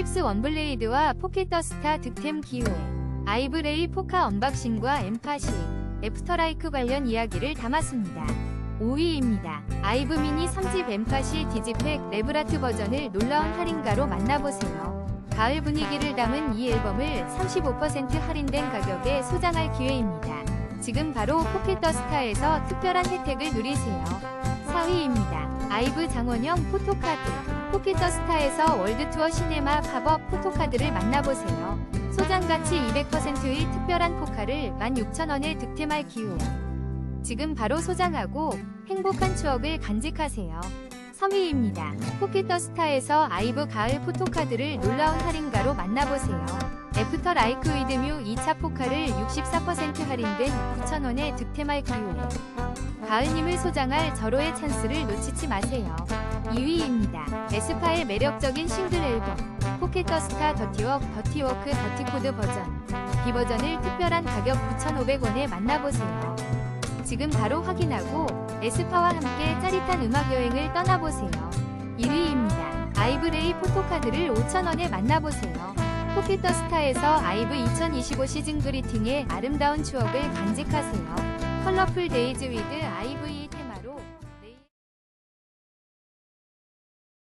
필립스 원블레이드와 포켓더스타 득템 기회, 아이브레이 포카 언박싱과 엠파시, 애프터라이크 관련 이야기를 담았습니다. 5위입니다. 아이브 미니 3집 엠파시 디지팩 레브라트 버전을 놀라운 할인가로 만나보세요. 가을 분위기를 담은 이 앨범을 35% 할인된 가격에 소장할 기회입니다. 지금 바로 포켓더스타에서 특별한 혜택을 누리세요. 4위입니다. 아이브 장원영 포토카드. 포켓더스타에서 월드투어 시네마 팝업 포토카드를 만나보세요. 소장가치 200%의 특별한 포카를 16,000원에 득템할 기회. 지금 바로 소장하고 행복한 추억을 간직하세요. 3위입니다. 포켓더스타에서 아이브 가을 포토카드를 놀라운 할인가로 만나보세요. 애프터 라이크 위드뮤 2차 포카를 64% 할인된 9,000원에 득템할 기회. 가을님을 소장할 절호의 찬스를 놓치지 마세요. 2위입니다. 에스파의 매력적인 싱글 앨범 포켓더스타 더티워크 더티워크 더티코드 버전 B 버전을 특별한 가격 9,500원에 만나보세요. 지금 바로 확인하고 에스파와 함께 짜릿한 음악 여행을 떠나보세요. 1위입니다. 아이브레이 포토카드를 5,000원에 만나보세요. 포켓더스타에서 아이브 2025 시즌 그리팅의 아름다운 추억을 간직하세요. 컬러풀 데이즈 위드 아이브